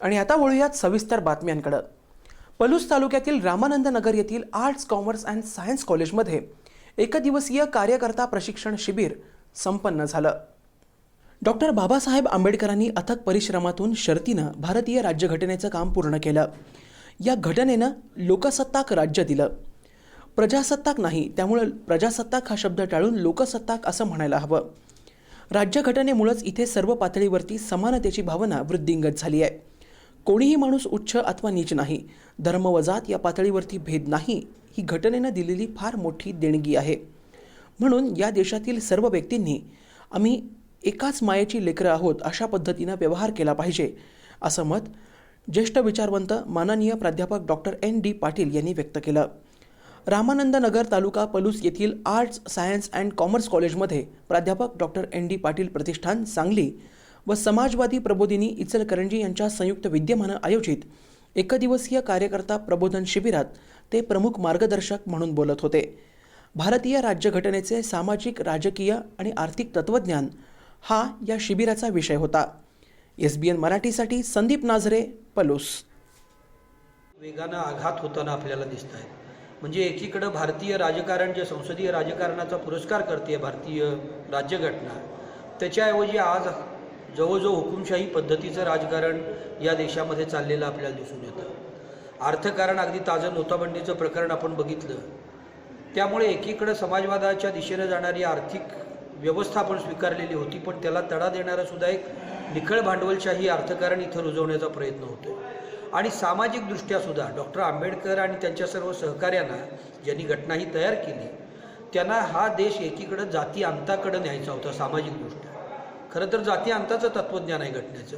आणि आता वळूयात सविस्तर बातम्यांकडं. पलूस तालुक्यातील रामानंद नगर येथील आर्ट्स कॉमर्स अँड सायन्स कॉलेजमध्ये एकदिवसीय कार्यकर्ता प्रशिक्षण शिबिर संपन्न झालं. डॉक्टर बाबासाहेब आंबेडकरांनी अथक परिश्रमातून शर्तीनं भारतीय राज्यघटनेचं काम पूर्ण केलं. या घटनेनं लोकसत्ताक राज्य दिलं. प्रजासत्ताक नाही त्यामुळं प्रजासत्ताक हा शब्द टाळून लोकसत्ताक असं म्हणायला हवं. राज्यघटनेमुळंच इथे सर्व पातळीवरती समानतेची भावना वृद्धिंगत झाली आहे. कोणीही माणूस उच्च अथवा नीच नाही. धर्म व जात या पातळीवरती भेद नाही ही घटनेनं दिलेली फार मोठी देणगी आहे. म्हणून या देशातील सर्व व्यक्तींनी आम्ही एकाच मायेची लेकरं आहोत अशा पद्धतीनं व्यवहार केला पाहिजे असं मत ज्येष्ठ विचारवंत माननीय प्राध्यापक डॉक्टर एन. डी. पाटील यांनी व्यक्त केलं. रामानंद नगर तालुका पलूस येथील आर्ट्स सायन्स अँड कॉमर्स कॉलेजमध्ये प्राध्यापक doctor N. D. Patil Pratishthan Sangli व समाजवादी प्रबोधिनी इचलकरंजी यांच्या संयुक्त विद्यमानं आयोजित एकदिवसीय कार्यकर्ता प्रबोधन शिबिरात ते प्रमुख मार्गदर्शक म्हणून बोलत होते. भारतीय राज्यघटनेचे सामाजिक राजकीय आणि आर्थिक तत्त्वज्ञान हा या शिबिराचा विषय होता. एस बी एन मराठीसाठी संदीप नाझरे पलूस. वेगानं आघात होताना आपल्याला दिसत आहे म्हणजे एकीकडं भारतीय राजकारण जे संसदीय राजकारणाचा पुरस्कार करते भारतीय राज्यघटना त्याच्याऐवजी आज जवळजवळ हुकुमशाही पद्धतीचं राजकारण या देशामध्ये चाललेलं आपल्याला दिसून येतं. अर्थकारण अगदी ताजं नोटाबंदीचं प्रकरण आपण बघितलं. त्यामुळे एकीकडं समाजवादाच्या दिशेनं जाणारी आर्थिक व्यवस्था आपण स्वीकारलेली होती पण त्याला तडा देणारं सुद्धा एक निखळ भांडवलशाही अर्थकारण इथं रुजवण्याचा प्रयत्न होतो आणि सामाजिकदृष्ट्या सुद्धा डॉक्टर आंबेडकर आणि त्यांच्या सर्व सहकार्यांना ज्यांनी घटना ही तयार केली त्यांना हा देश एकीकडं जाती अंताकडं न्यायचा होता सामाजिकदृष्ट्या खरं तर जाती अंताचं तत्त्वज्ञान आहे घटनेचं.